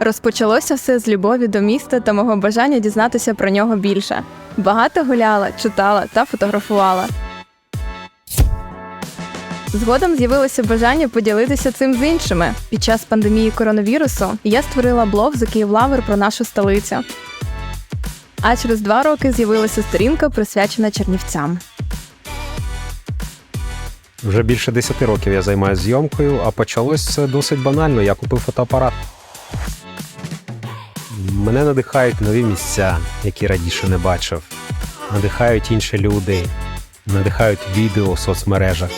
Розпочалося все з любові до міста та мого бажання дізнатися про нього більше. Багато гуляла, читала та фотографувала. Згодом з'явилося бажання поділитися цим з іншими. Під час пандемії коронавірусу я створила блог за Київлавер про нашу столицю. А через два роки з'явилася сторінка, присвячена чернівцям. Вже більше 10 років я займаюся зйомкою, а почалось все досить банально. Я купив фотоапарат. Мене надихають нові місця, які раніше не бачив. Надихають інші люди, надихають відео в соцмережах.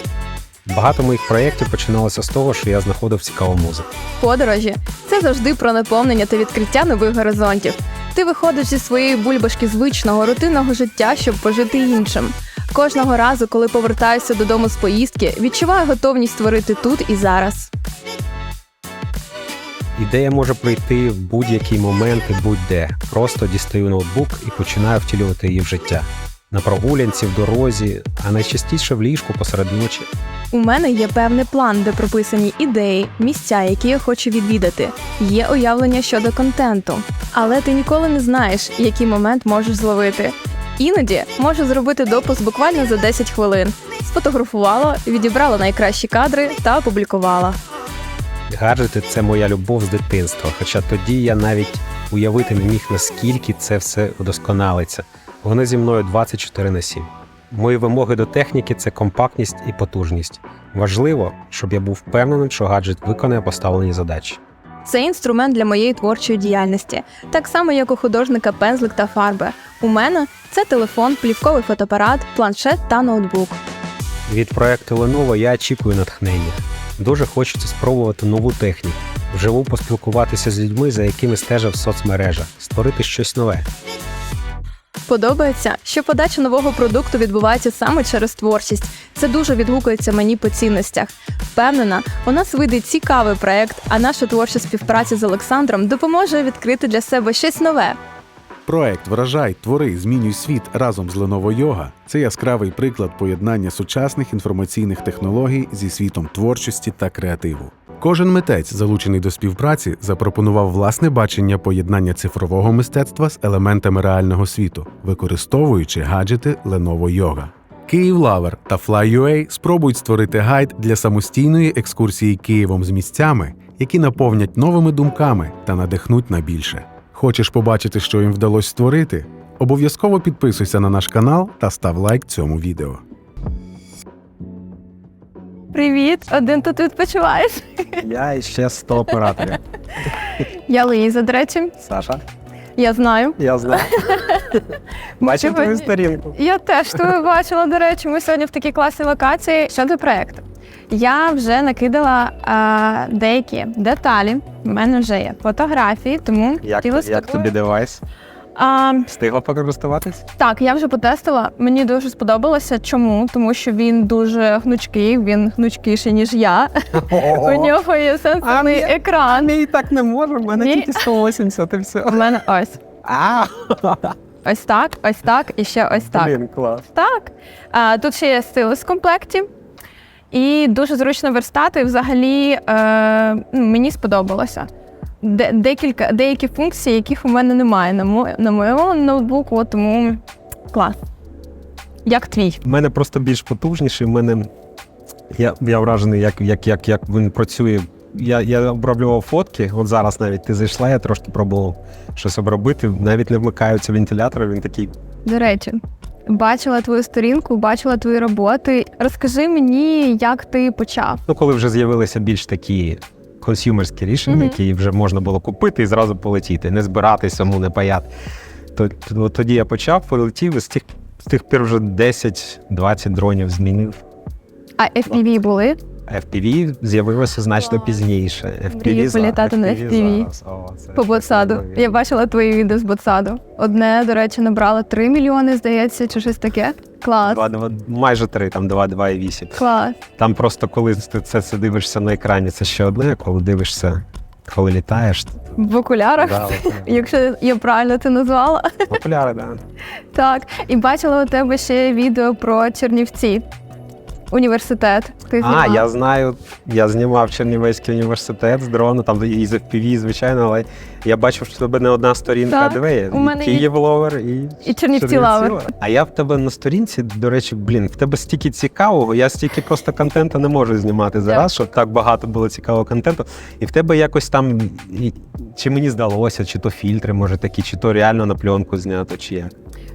Багато моїх проєктів починалося з того, що я знаходив цікаву музику. Подорожі це завжди про наповнення та відкриття нових горизонтів. Ти виходиш зі своєї бульбашки звичного рутинного життя, щоб пожити іншим. Кожного разу, коли повертаюся додому з поїздки, відчуваю готовність створити тут і зараз. Ідея може прийти в будь-який момент і будь-де. Просто дістаю ноутбук і починаю втілювати її в життя. На прогулянці, в дорозі, а найчастіше в ліжку посеред ночі. У мене є певний план, де прописані ідеї, місця, які я хочу відвідати. Є уявлення щодо контенту. Але ти ніколи не знаєш, який момент можеш зловити. Іноді можу зробити допуск буквально за 10 хвилин. Сфотографувала, відібрала найкращі кадри та опублікувала. Гаджети це моя любов з дитинства, хоча тоді я навіть уявити не міг, наскільки це все удосконалиться. Вони зі мною 24 на 7. Мої вимоги до техніки це компактність і потужність. Важливо, щоб я був впевнений, що гаджет виконує поставлені задачі. Це інструмент для моєї творчої діяльності, так само як у художника пензлик та фарби. У мене це телефон, плівковий фотоапарат, планшет та ноутбук. Від проекту Lenovo я очікую натхнення. Дуже хочеться спробувати нову техніку, вживу поспілкуватися з людьми, за якими стежив в соцмережах, створити щось нове. Подобається, що подача нового продукту відбувається саме через творчість. Це дуже відгукується мені по цінностях. Впевнена, у нас вийде цікавий проект, а наша творча співпраця з Олександром допоможе відкрити для себе щось нове. Проект Вражай, твори, змінюй світ разом з Lenovo Yoga – це яскравий приклад поєднання сучасних інформаційних технологій зі світом творчості та креативу. Кожен митець, залучений до співпраці, запропонував власне бачення поєднання цифрового мистецтва з елементами реального світу, використовуючи гаджети Lenovo Yoga. Київлавер та Fly.ua спробують створити гайд для самостійної екскурсії Києвом з місцями, які наповнять новими думками та надихнуть на більше. Хочеш побачити, що їм вдалося створити? Обов'язково підписуйся на наш канал та став лайк цьому відео. Привіт, один тут відпочиваєш. Я і ще 100 операторів. Я Луїза, до речі, Саша, я знаю. я знаю. Бачив твою сторінку. Я теж тебе бачила, до речі, ми сьогодні в такій класній локації. Щодо проєкту. Я вже накидала а, деякі деталі. У мене вже є фотографії, тому Як, хотіла як тобою- тобі девайс? А, Встигла покористуватись? так, я вже потестила. Мені дуже сподобалося. Чому? Тому що він дуже гнучкий, він гнучкіший, ніж я. У нього є сенсорний мені- екран. Мій так не може, в мене Ні. тільки 180 і все. У мене ось. А, Ось так, ось так і ще ось так. Блін, клас. Так. А, тут ще є стилус в комплекті. І дуже зручно верстати. Взагалі е, ну, мені сподобалося. Де, декілька, деякі функції, яких у мене немає на, мо, на моєму ноутбуку, от тому клас. Як твій? У мене просто більш потужніший. У мене я, я вражений, як, як, як, як він працює. Я, я оброблював фотки. От зараз навіть ти зайшла, я трошки пробував щось обробити. Навіть не вмикаються вентилятори, він такий. До речі, бачила твою сторінку, бачила твої роботи. Розкажи мені, як ти почав. Ну, коли вже з'явилися більш такі консюмерські рішення, Мгм. які вже можна було купити і зразу полетіти, не збиратись саму не паяти. То тоді я почав, полетів і з тих, з тих пір вже 10-20 дронів змінив. А FPV були? FPV з'явилося значно пізніше. Мрію за- політати на FPV. зараз. О, це По ботсаду. неймовірно. Я бачила твої відео з ботсаду. Одне, до речі, набрало 3 мільйони, здається, чи щось таке. Клас. Два- два- майже три, там 2,2,8. Клас. Там просто коли ти це, це дивишся на екрані, це ще одне, а коли дивишся, коли літаєш. В окулярах, Да, якщо я правильно це назвала. Популяри, да. Так. І бачила у тебе ще відео про Чернівці. Університет. Ти А, знімав. я знаю, я знімав Чернівецький університет з дрону, там і з FPV, звичайно, але я бачив, що в тебе не одна сторінка Так, є. у мене Київ ловер і, І Чернівці лавер. А я в тебе на сторінці, до речі, блін, в тебе стільки цікавого, я стільки просто контенту не можу знімати зараз, щоб так багато було цікавого контенту. І в тебе якось там, чи мені здалося, чи то фільтри, може такі, чи то реально на пленку знято, чи як.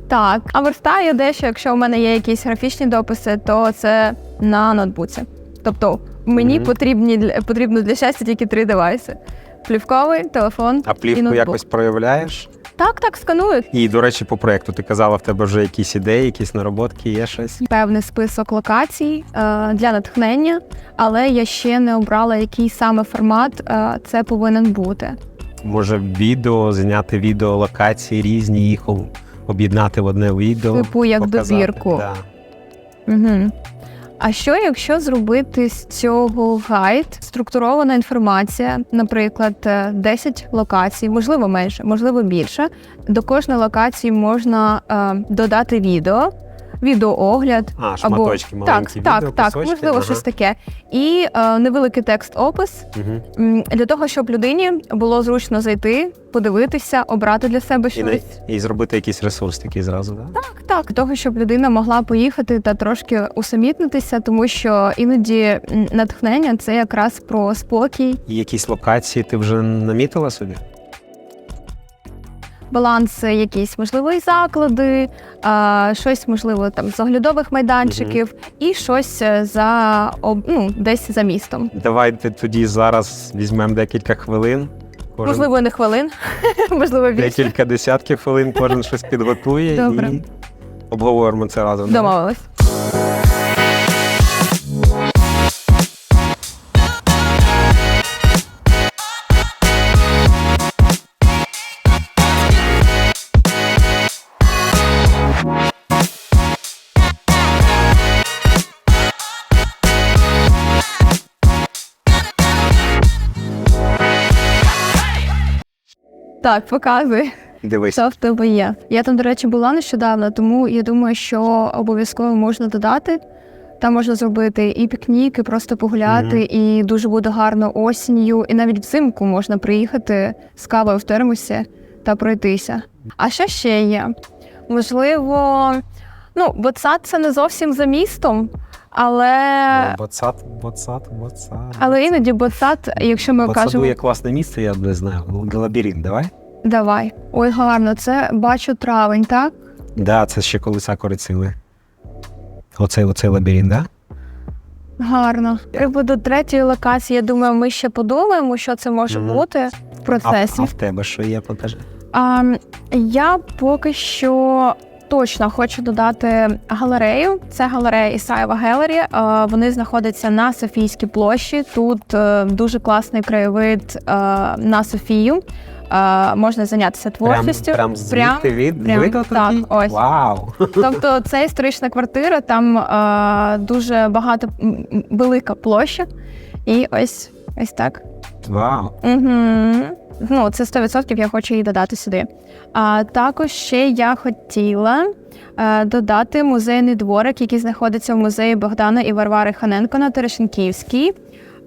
Так, а верстаю дещо, якщо у мене є якісь графічні дописи, то це на ноутбуці. Тобто мені Мгм. потрібні потрібно для щастя тільки три девайси: плівковий, телефон А і плівку ноутбук. якось проявляєш? Так, так, сканують. І, до речі, по проекту ти казала, в тебе вже якісь ідеї, якісь нароботки, є щось. Певний список локацій е, для натхнення, але я ще не обрала, який саме формат е, це повинен бути. Може, відео, зняти відео локації різні, їх об'єднати в одне відео. Типу, як показати. добірку. Да. Угу. А що, якщо зробити з цього гайд структурована інформація, наприклад, е, 10 локацій, можливо менше, можливо більше. До кожної локації можна е, додати відео, відеоогляд. А, шматочки так, маленькі так, відео, так, кусочки, можливо, ага. щось таке. І е, невеликий текст-опис м, для того, щоб людині було зручно зайти, подивитися, обрати для себе щось. і зробити якийсь ресурс такий зразу, да? Так, так, того, щоб людина могла поїхати та трошки усамітнитися, тому що іноді натхнення це якраз про спокій, І якісь локації ти вже намітила собі? Баланс, е, якісь можливо і заклади, а, щось можливо там з оглядових майданчиків, і щось е, за об- ну, десь за містом. Давайте тоді зараз візьмемо декілька хвилин. Кожен Можливо, не хвилин, можливо, більше. декілька десятків хвилин, кожен щось підготує Добре. і обговоримо це разом. Домовились. Так, показуй. Дивись. Що в тебе є? Я там, до речі, була нещодавно, тому я думаю, що обов'язково можна додати. Там можна зробити і пікнік, і просто погуляти, і дуже буде гарно осінню, і навіть взимку можна приїхати з кавою в термосі та пройтися. А що ще є? Можливо, ну, боцат це не зовсім за містом, але, Боцат, боцат, боцат. але іноді боцат, якщо ми Боцаду кажемо, є класне місце, я не знаю. Лабіринт, давай? давай. Ой, гарно, це бачу травень, так? Да, це ще коли сакури ціли. Оцей, оцей лабіринт, да? Гарно. З приводу третьої локації, я думаю, ми ще подумаємо, що це може Мгм. бути в А, процесі. а в тебе що є, покажи. А, я поки що точно хочу додати галерею. Це галерея Ісаєва Гелері. Вони знаходяться на Софійській площі. Тут е, дуже класний краєвид е, на Софію. Е, можна зайнятися творчістю. Прям, прям звідти від, прям, видно так, ось. Вау! Тобто це історична квартира, там е, дуже багато велика площа. І ось ось так. Вау! Угу. Ну, це 100% я хочу її додати сюди. А також ще я хотіла е, додати музейний дворик, який знаходиться в музеї Богдана і Варвари Ханенко на Терешенківській.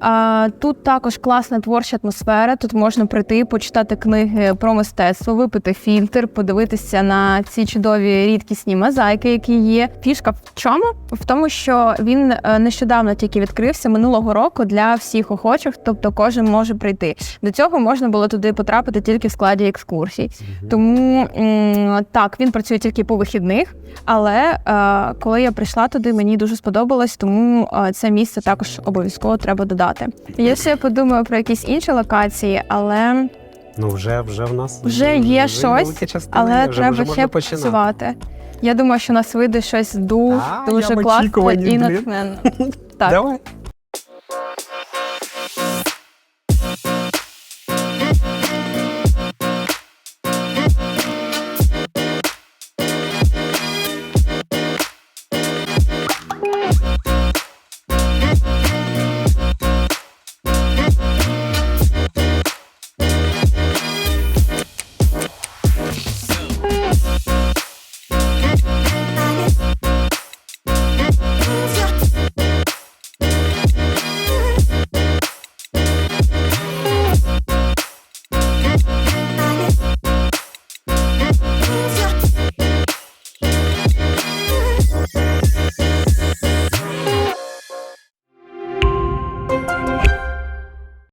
А, тут також класна творча атмосфера. Тут можна прийти, почитати книги про мистецтво, випити фільтр, подивитися на ці чудові рідкісні мозаїки, які є. Фішка в чому? В тому, що він е, нещодавно тільки відкрився минулого року для всіх охочих, тобто кожен може прийти. До цього можна було туди потрапити тільки в складі екскурсій. Тому так, він працює тільки по вихідних. Але е, коли я прийшла туди, мені дуже сподобалось, тому е, це місце також обов'язково треба додати. Я ще подумаю про якісь інші локації, але Ну вже, вже в нас вже є вже щось, частини, але вже- треба вже ще починати. працювати. Я думаю, що у нас вийде щось дуже, А, дуже класне і натхненне. Так, Давай.